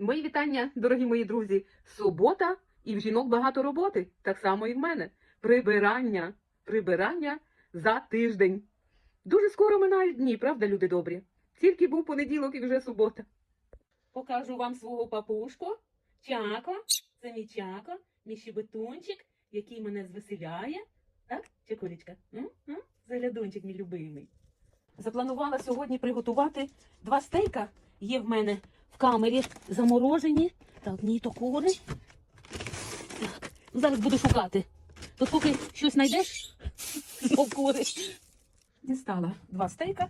Мої вітання, дорогі мої друзі. Субота і в жінок багато роботи, так само і в мене. Прибирання, прибирання за тиждень. Дуже скоро минають дні, правда, люди добрі? Тільки був понеділок і вже субота. Покажу вам свого папушку. Чако, це мій чако, мій щебетунчик, який мене звеселяє. Так, Чекулечка? Заглядунчик мій любимий. Запланувала сьогодні приготувати два стейка. Є в мене камері заморожені. Так, ні, то кури. Так, ну, зараз буду шукати. Тут поки щось знайдеш, знов кури. Дістала два стейка,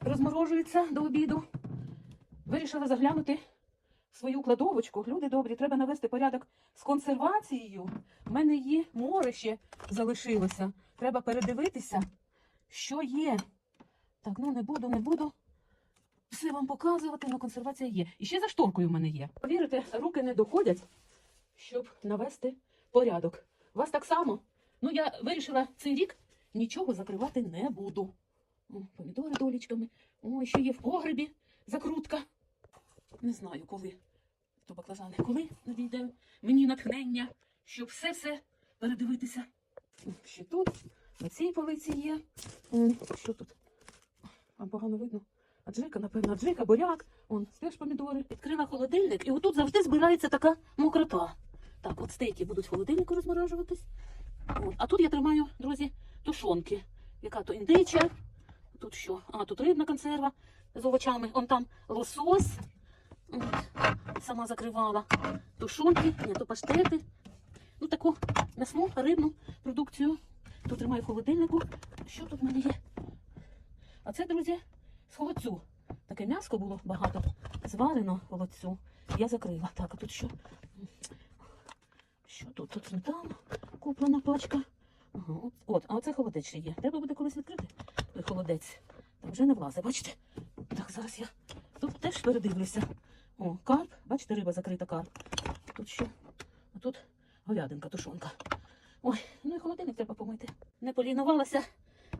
розморожуються до обіду. Вирішила заглянути свою кладовочку. Люди добрі, треба навести порядок з консервацією. У мене є море ще залишилося. Треба передивитися, що є. Так, ну не буду, не буду все вам показувати, але консервація є. І ще за шторкою в мене є. Повірите, руки не доходять, щоб навести порядок. У вас так само? Ну, я вирішила цей рік нічого закривати не буду. О, помідори долічками. О, ще є в погребі закрутка. Не знаю, коли. То баклажани, коли надійде мені натхнення, щоб все-все передивитися. Ще тут, на цій полиці є. Що тут? Вам погано видно. Аджика, напевно, аджика, буряк, он теж помідори. Відкрила холодильник, і отут завжди збирається така мокрота. Так, от стейки будуть в холодильнику розморажуватись. От. А тут я тримаю, друзі, тушонки. Яка то індича. Тут що? А, тут рибна консерва з овочами. Он там лосось. От. Сама закривала. Тушонки, ні, то паштети. Ну, таку м'ясну, рибну продукцію. Тут тримаю в холодильнику. Що тут в мене є? А це, друзі, з холодцю. Таке м'яско було багато. Зварено холодцю. Я закрила. Так, а тут що? Що тут? Тут сметана куплена пачка. Ага, от, от, а оце холодець ще є. Треба буде колись відкрити той холодець. Так вже не влазить, бачите? Так, зараз я тут теж передивлюся. О, карп, бачите, риба закрита карп. Тут що? А тут говядинка, тушонка. Ой, ну і холодильник треба помити. Не полінувалася.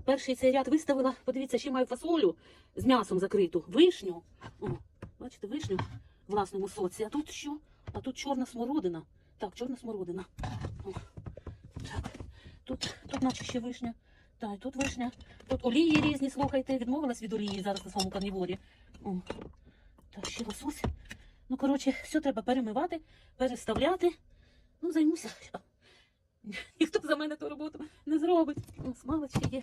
Перший цей ряд виставила. Подивіться, ще маю фасолю з м'ясом закриту. Вишню. О, бачите, вишню в власному соці. А тут що? А тут чорна смородина. Так, чорна смородина. О, так. Тут, тут наче ще вишня. Так, і тут вишня. Тут олії різні, слухайте. Відмовилась від олії зараз на своєму карніворі. Так, ще лосось. Ну, коротше, все треба перемивати, переставляти. Ну, займуся. Ніхто за мене ту роботу не зробить. Смалочки є.